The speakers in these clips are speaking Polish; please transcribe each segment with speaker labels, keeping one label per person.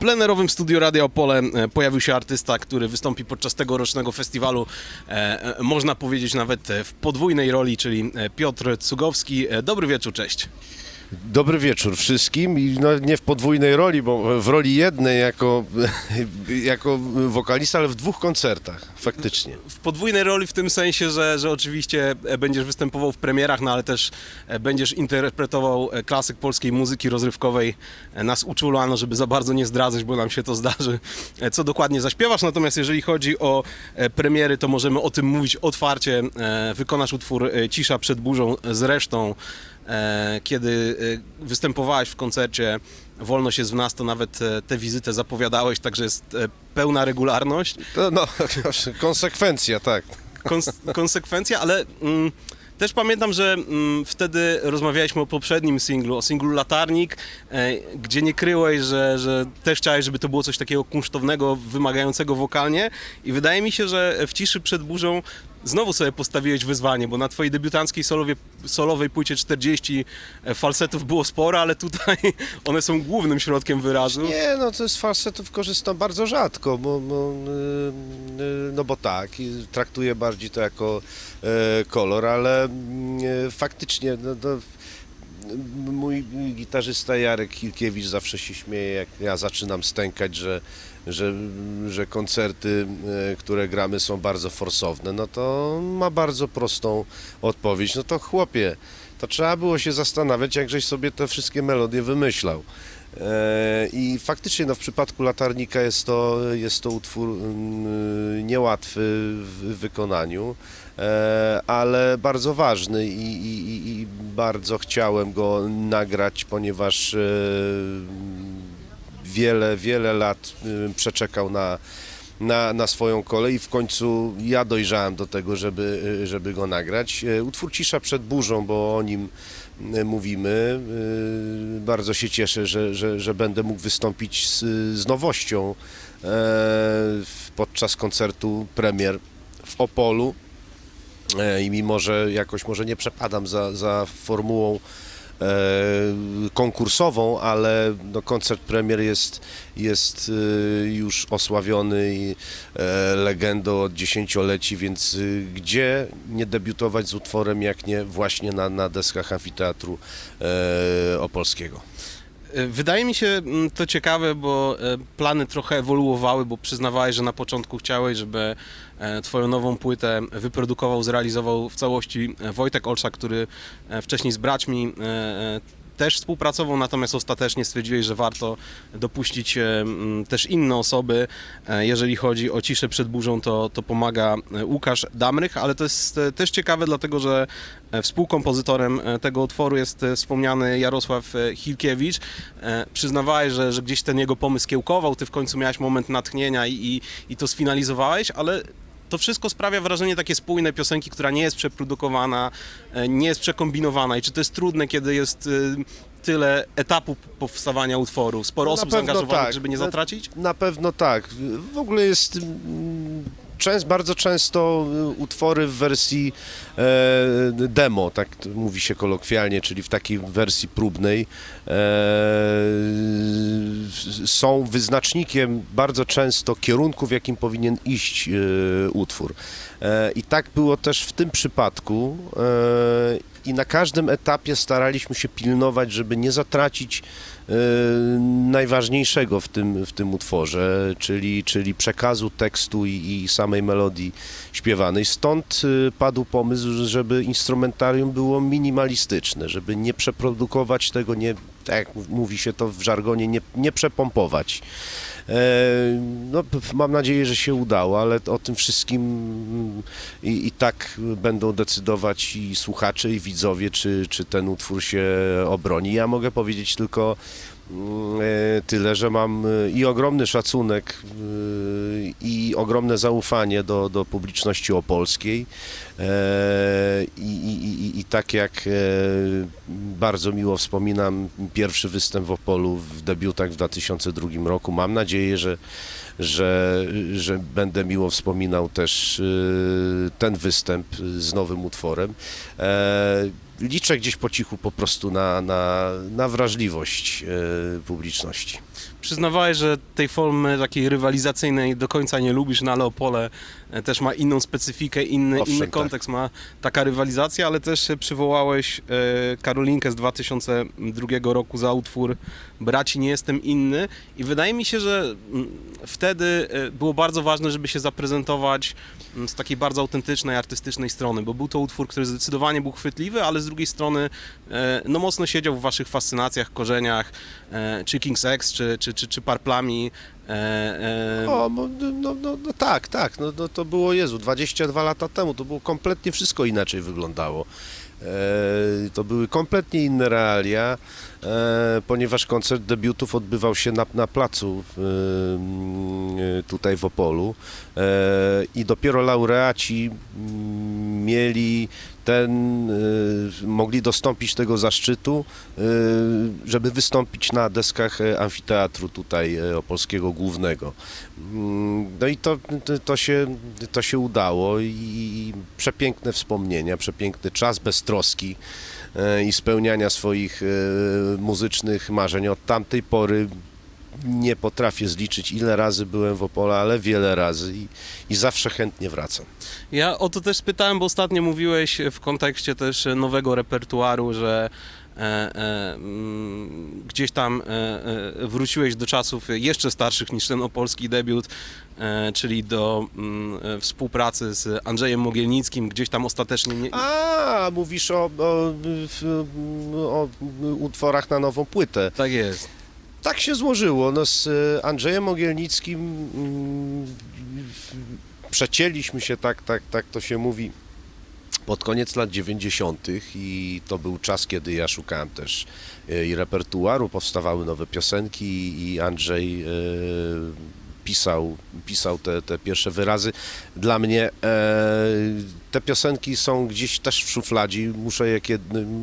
Speaker 1: plenerowym studiu Radia Opole e, pojawił się artysta, który wystąpi podczas tegorocznego festiwalu, e, e, można powiedzieć nawet w podwójnej roli, czyli Piotr Cugowski. Dobry wieczór, cześć.
Speaker 2: Dobry wieczór wszystkim i no, nie w podwójnej roli, bo w roli jednej jako, jako wokalista, ale w dwóch koncertach, faktycznie.
Speaker 1: W podwójnej roli w tym sensie, że, że oczywiście e, będziesz występował w premierach, no ale też e, będziesz interpretował e, klasyk polskiej muzyki rozrywkowej. Nas uczulano, żeby za bardzo nie zdradzać, bo nam się to zdarzy, co dokładnie zaśpiewasz. Natomiast jeżeli chodzi o premiery, to możemy o tym mówić otwarcie. Wykonasz utwór Cisza przed burzą zresztą. Kiedy e, występowałeś w koncercie Wolność jest w nas, to nawet e, tę wizytę zapowiadałeś, także jest e, pełna regularność
Speaker 2: To, no, konsekwencja, tak.
Speaker 1: kons- konsekwencja, ale mm, też pamiętam, że mm, wtedy rozmawialiśmy o poprzednim singlu, o singlu Latarnik, e, gdzie nie kryłeś, że, że też chciałeś, żeby to było coś takiego kunsztownego, wymagającego wokalnie i wydaje mi się, że w Ciszy przed burzą znowu sobie postawiłeś wyzwanie, bo na twojej debiutanckiej solowie, solowej płycie 40 falsetów było sporo, ale tutaj one są głównym środkiem wyrazu.
Speaker 2: Nie, no to z falsetów korzystam bardzo rzadko, bo, bo, y, y, no bo tak, traktuję bardziej to jako e, kolor, ale mm, e, faktycznie no, mój gitarzysta Jarek Hilkiewicz zawsze się śmieje, jak ja zaczynam stękać, że, że, że koncerty, e, które gramy są bardzo forsowne, no to ma bardzo prostą odpowiedź, no to chłopie, to trzeba było się zastanawiać, jak żeś sobie te wszystkie melodie wymyślał. E, I faktycznie no, w przypadku latarnika jest to, jest to utwór mm, niełatwy w wykonaniu, e, ale bardzo ważny i, i, i- bardzo chciałem go nagrać, ponieważ e, wiele, wiele lat przeczekał na, na, na swoją kolej i w końcu ja dojrzałem do tego, żeby, żeby go nagrać. E, Utwór Cisza przed burzą, bo o nim e, mówimy. E, Bardzo się cieszę, że, że, że będę mógł wystąpić z, z nowością podczas koncertu premier w Opolu. I mimo, że jakoś może nie przepadam za, za formułą konkursową, ale no, koncert premier jest, jest e, już osławiony i e, legendą od dziesięcioleci, więc e, gdzie nie debiutować z utworem, jak nie właśnie na, na deskach amfiteatru e, opolskiego.
Speaker 1: E, Wydaje mi się mm, to ciekawe, bo e, plany trochę ewoluowały, bo przyznawałeś, że na początku chciałeś, żeby e, twoją nową płytę wyprodukował, zrealizował w całości Wojtek Olszak, który wcześniej z braćmi też współpracował, natomiast ostatecznie stwierdziłeś, że warto dopuścić e, też inne osoby. E, Jeżeli chodzi o ciszę przed burzą, to, to pomaga e, Łukasz Damrych, ale to jest też ciekawe, dlatego że współkompozytorem tego utworu jest wspomniany Jarosław Hilkiewicz. Przyznawałeś, że, że gdzieś ten jego pomysł kiełkował, ty w końcu miałeś moment natchnienia i, i, i to sfinalizowałeś, ale to wszystko sprawia wrażenie takie spójne piosenki, która nie jest przeprodukowana, e, nie jest przekombinowana. I czy to jest trudne, kiedy jest e, tyle etapów powstawania utworu, sporo
Speaker 2: No, na
Speaker 1: osób zaangażowanych,
Speaker 2: tak.
Speaker 1: żeby nie
Speaker 2: Na-
Speaker 1: zatracić?
Speaker 2: Na pewno tak. W ogóle jest mm, częst, bardzo często y, utwory w wersji e, demo, tak mówi się kolokwialnie, czyli w takiej wersji próbnej, e, są wyznacznikiem bardzo często kierunku, w jakim powinien iść e, utwór. E, I tak było też w tym przypadku. E, i na każdym etapie staraliśmy się pilnować, żeby nie zatracić e, najważniejszego w tym, w tym utworze, czyli, czyli przekazu tekstu i, i samej melodii śpiewanej. Stąd e, padł pomysł, żeby instrumentarium było minimalistyczne, żeby nie przeprodukować tego, nie, tak jak mówi się to w żargonie, nie, nie przepompować. E, No, mam nadzieję, że się udało, ale o tym wszystkim mm, i, i tak będą decydować i słuchacze, i widzowie, czy, czy ten utwór się obroni. Ja mogę powiedzieć tylko tyle, że mam e, i ogromny szacunek e, i ogromne zaufanie do, do publiczności opolskiej E, i, i, i, i tak jak e, bardzo miło wspominam pierwszy występ w Opolu w debiutach w 2002 roku, mam nadzieję, że, że, że będę miło wspominał też e, ten występ z nowym utworem. Liczę gdzieś po cichu po prostu na, na, na wrażliwość e, publiczności.
Speaker 1: Przyznawałeś, że tej formy takiej rywalizacyjnej do końca nie lubisz, no ale Opole e, też ma inną specyfikę, inny,
Speaker 2: Owszem,
Speaker 1: inny
Speaker 2: tak.
Speaker 1: kontekst ma taka rywalizacja, ale też przywołałeś e, Karolinkę z 2002 roku za utwór Braci nie jestem inny i wydaje mi się, że wtedy e, było bardzo ważne, żeby się zaprezentować z takiej bardzo autentycznej, artystycznej strony, bo był to utwór, który zdecydowanie był chwytliwy, ale z drugiej strony e, no mocno siedział w waszych fascynacjach, korzeniach, e, czy King's X, czy, czy, czy, czy Parplami. e, e,
Speaker 2: O, no, no, no, no tak, tak, no, no to było Jezu, 22 lata temu, to było kompletnie wszystko inaczej wyglądało. E, to były kompletnie inne realia, ponieważ koncert debiutów odbywał się na, na placu e, tutaj w Opolu e, i dopiero laureaci mieli ten, e, mogli dostąpić tego zaszczytu, e, żeby wystąpić na deskach e, amfiteatru tutaj e, opolskiego głównego. Mm, No i to, to- się, to się udało i przepiękne wspomnienia, przepiękny czas bez troski e, i spełniania swoich e, muzycznych marzeń. Od tamtej pory nie potrafię zliczyć ile razy byłem w Opole, ale wiele razy i, i zawsze chętnie wracam.
Speaker 1: Ja o to też spytałem, bo ostatnio mówiłeś w kontekście też nowego repertuaru, że e, e, gdzieś tam e, e, wróciłeś do czasów jeszcze starszych niż ten opolski debiut, e, czyli do mm, e, współpracy z Andrzejem Mogielnickim, gdzieś tam ostatecznie nie...
Speaker 2: A, mówisz o, o, o utworach na nową płytę.
Speaker 1: Tak jest.
Speaker 2: Tak się złożyło. No, z e, Andrzejem Mogielnickim mm, przecięliśmy się, tak, tak, tak to się mówi, pod koniec lat 90. i to był czas, kiedy ja szukałem też e, i repertuaru, powstawały nowe piosenki i Andrzej e, pisał, pisał te, te pierwsze wyrazy. Dla mnie e, te piosenki są gdzieś też w szufladzie, muszę je,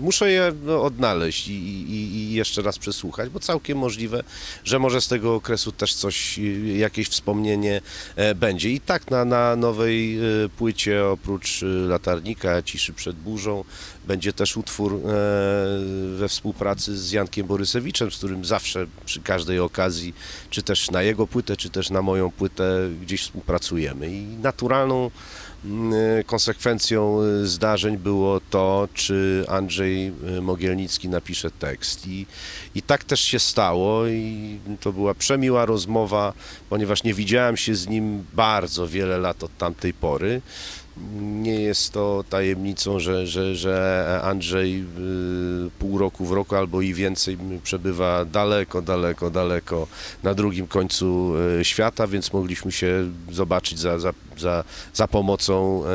Speaker 2: muszę je no, odnaleźć i, i, i jeszcze raz przesłuchać, bo całkiem możliwe, że może z tego okresu też coś, e, jakieś wspomnienie e, będzie. I tak na, na nowej e, płycie oprócz e, Latarnika, Ciszy przed burzą, będzie też utwór e, we współpracy z Jankiem Borysewiczem, z którym zawsze przy każdej okazji, czy też na jego płytę, czy też na moją płytę gdzieś współpracujemy. I naturalną konsekwencją e, zdarzeń było to, czy Andrzej e, Mogielnicki napisze tekst. I, I tak też się stało i to była przemiła rozmowa, ponieważ nie widziałem się z nim bardzo wiele lat od tamtej pory. Nie jest to tajemnicą, że, że, że Andrzej y, pół roku w roku albo i więcej przebywa daleko, daleko, daleko na drugim końcu y, świata, więc mogliśmy się zobaczyć za, za, za, za pomocą e,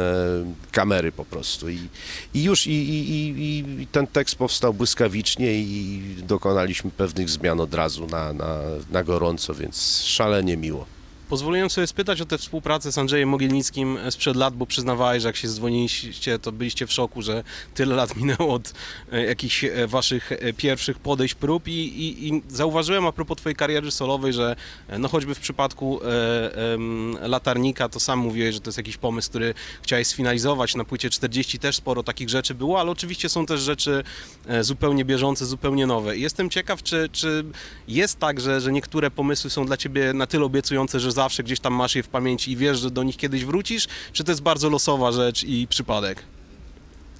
Speaker 2: kamery po prostu. I, i już i, i, i, ten tekst powstał błyskawicznie i dokonaliśmy pewnych zmian od razu na, na, na gorąco, więc szalenie miło.
Speaker 1: Pozwoliłem sobie spytać o tę współpracę z Andrzejem Mogielnickim sprzed lat, bo przyznawałeś, że jak się dzwoniliście, to byliście w szoku, że tyle lat minęło od e, jakichś e, waszych e, pierwszych podejść prób i, i, i zauważyłem a propos twojej kariery solowej, że e, no choćby w przypadku e, em, Latarnika, to sam mówiłeś, że to jest jakiś pomysł, który chciałeś sfinalizować. Na płycie 40 też sporo takich rzeczy było, ale oczywiście są też rzeczy e, zupełnie bieżące, zupełnie nowe. I jestem ciekaw, czy, czy jest tak, że, że niektóre pomysły są dla ciebie na tyle obiecujące, że zawsze gdzieś tam masz je w pamięci i wiesz, że do nich kiedyś wrócisz, czy to jest bardzo losowa rzecz i przypadek?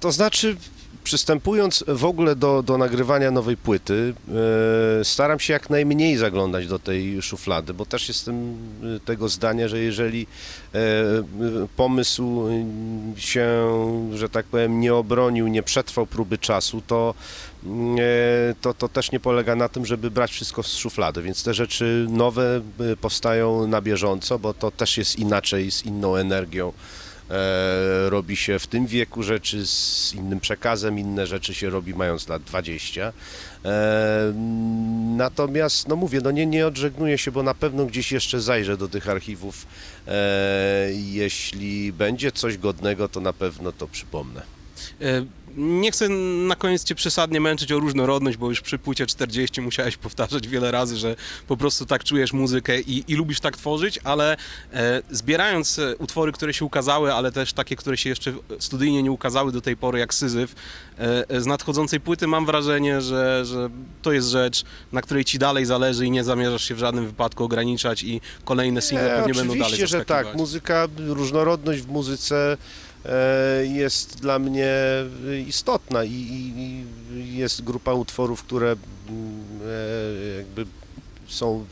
Speaker 2: To znaczy, przystępując w ogóle do, do nagrywania nowej płyty, e, staram się jak najmniej zaglądać do tej szuflady, bo też jestem tego zdania, że jeżeli e, pomysł się, że tak powiem, nie obronił, nie przetrwał próby czasu, to, e, to, to też nie polega na tym, żeby brać wszystko z szuflady, więc te rzeczy nowe powstają na bieżąco, bo to też jest inaczej, z inną energią robi się w tym wieku rzeczy z innym przekazem, inne rzeczy się robi mając lat 20. E, natomiast, no mówię, no nie, nie odżegnuję się, bo na pewno gdzieś jeszcze zajrzę do tych archiwów. E, jeśli będzie coś godnego, to na pewno to przypomnę.
Speaker 1: Nie chcę na koniec cię przesadnie męczyć o różnorodność, bo już przy płycie 40 musiałeś powtarzać wiele razy, że po prostu tak czujesz muzykę i, i lubisz tak tworzyć, ale e, zbierając e, utwory, które się ukazały, ale też takie, które się jeszcze studyjnie nie ukazały do tej pory, jak Syzyf, e, e, z nadchodzącej płyty mam wrażenie, że, że to jest rzecz, na której ci dalej zależy i nie zamierzasz się w żadnym wypadku ograniczać i kolejne single pewnie będą dalej
Speaker 2: oczywiście, że tak. Muzyka, różnorodność w muzyce jest dla mnie istotna i, i, i jest grupa utworów, które mm, e, jakby są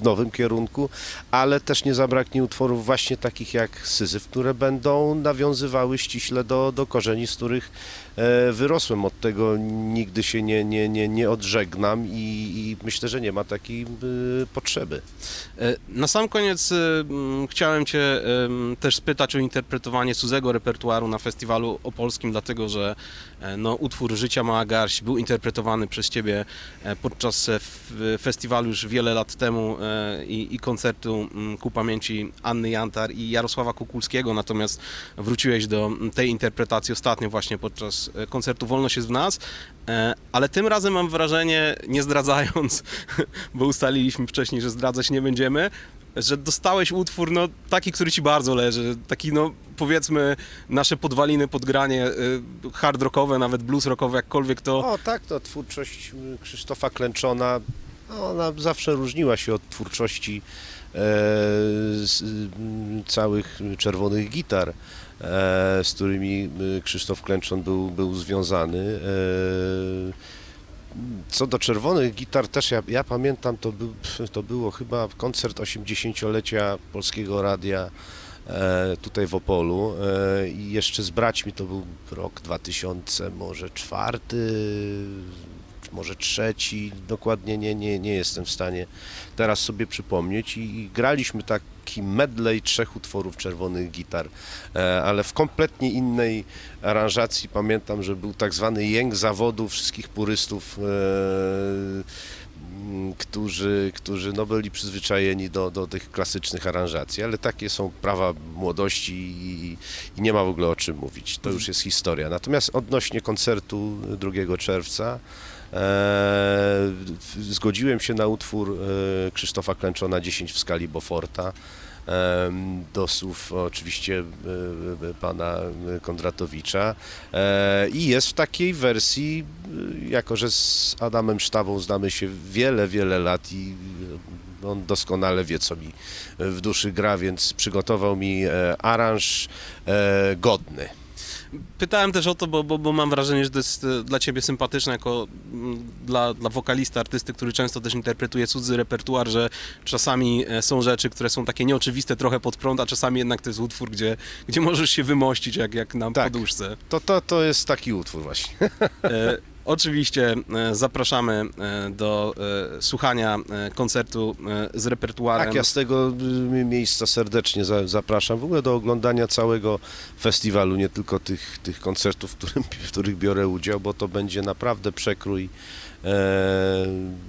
Speaker 2: w nowym kierunku, ale też nie zabraknie utworów właśnie takich jak Syzyf, które będą nawiązywały ściśle do, do korzeni, z których e, wyrosłem. Od tego nigdy się nie, nie, nie, nie odżegnam i, i myślę, że nie ma takiej y, potrzeby.
Speaker 1: E, Na sam koniec e, chciałem Cię też spytać o interpretowanie cudzego repertuaru na festiwalu opolskim, dlatego że e, no, utwór Życia Mała Garść był interpretowany przez Ciebie e, podczas e, festiwalu już wiele lat temu e, i, i koncertu m, ku pamięci Anny Jantar i Jarosława Kukulskiego, natomiast wróciłeś do m, tej interpretacji ostatnio właśnie podczas e, koncertu Wolność jest w nas, e, ale tym razem mam wrażenie, nie zdradzając, bo ustaliliśmy wcześniej, że zdradzać nie będziemy, że dostałeś utwór, no, taki, który ci bardzo leży, taki, no, powiedzmy, nasze podwaliny, podgranie hard rockowe, nawet blues rockowe, jakkolwiek to...
Speaker 2: O tak, to twórczość y, Krzysztofa Klęczona, ona zawsze różniła się od twórczości e, całych czerwonych gitar, e, z którymi Krzysztof Klęczon był, był związany. E, co do czerwonych gitar też ja, ja pamiętam, to, był, to było chyba koncert 80-lecia Polskiego Radia tutaj w Opolu i jeszcze z braćmi to był rok 2000, może czwarty, może trzeci, dokładnie nie, nie, nie jestem w stanie teraz sobie przypomnieć. I, i graliśmy taki medley trzech utworów czerwonych gitar, e, ale w kompletnie innej aranżacji. Pamiętam, że był tak zwany jęk zawodu wszystkich purystów e, którzy, którzy no, byli przyzwyczajeni do, do tych klasycznych aranżacji, ale takie są prawa młodości i, i nie ma w ogóle o czym mówić. To już jest historia. Natomiast odnośnie koncertu 2 czerwca, e, zgodziłem się na utwór e, Krzysztofa Klęczona 10 w skali Beauforta. Do słów oczywiście e, e, pana Kondratowicza E, i jest w takiej wersji, jako że z Adamem Sztabą znamy się wiele, wiele lat i on doskonale wie, co mi w duszy gra, więc przygotował mi aranż godny.
Speaker 1: Pytałem też o to, bo, bo, bo mam wrażenie, że to jest e, dla ciebie sympatyczne jako dla, dla wokalisty, artysty, który często też interpretuje cudzy repertuar, że czasami e, są rzeczy, które są takie nieoczywiste trochę pod prąd, a czasami jednak to jest utwór, gdzie, gdzie możesz się wymościć jak, jak na
Speaker 2: Tak.
Speaker 1: poduszce.
Speaker 2: To, to, to jest taki utwór właśnie.
Speaker 1: Oczywiście e, zapraszamy e, do e, słuchania koncertu z repertuarem.
Speaker 2: Tak, ja z tego miejsca serdecznie za, zapraszam w ogóle do oglądania całego festiwalu, nie tylko tych, tych koncertów, w, którym, w których biorę udział, bo to będzie naprawdę przekrój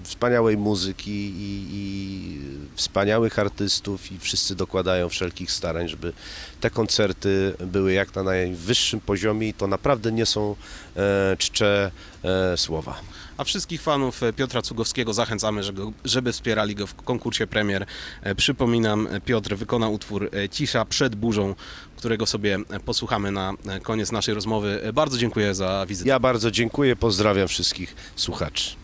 Speaker 2: wspaniałej muzyki i, i wspaniałych artystów i wszyscy dokładają wszelkich starań, żeby te koncerty były jak na najwyższym poziomie i to naprawdę nie są e, czcze e, słowa.
Speaker 1: A wszystkich fanów e, Piotra Cugowskiego zachęcamy, żeby, wspierali go w konkursie premier. E, Przypominam, e, Piotr wykona utwór Cisza przed burzą, którego sobie posłuchamy na koniec naszej rozmowy. Bardzo dziękuję za wizytę.
Speaker 2: Ja bardzo dziękuję, pozdrawiam wszystkich słuchaczy.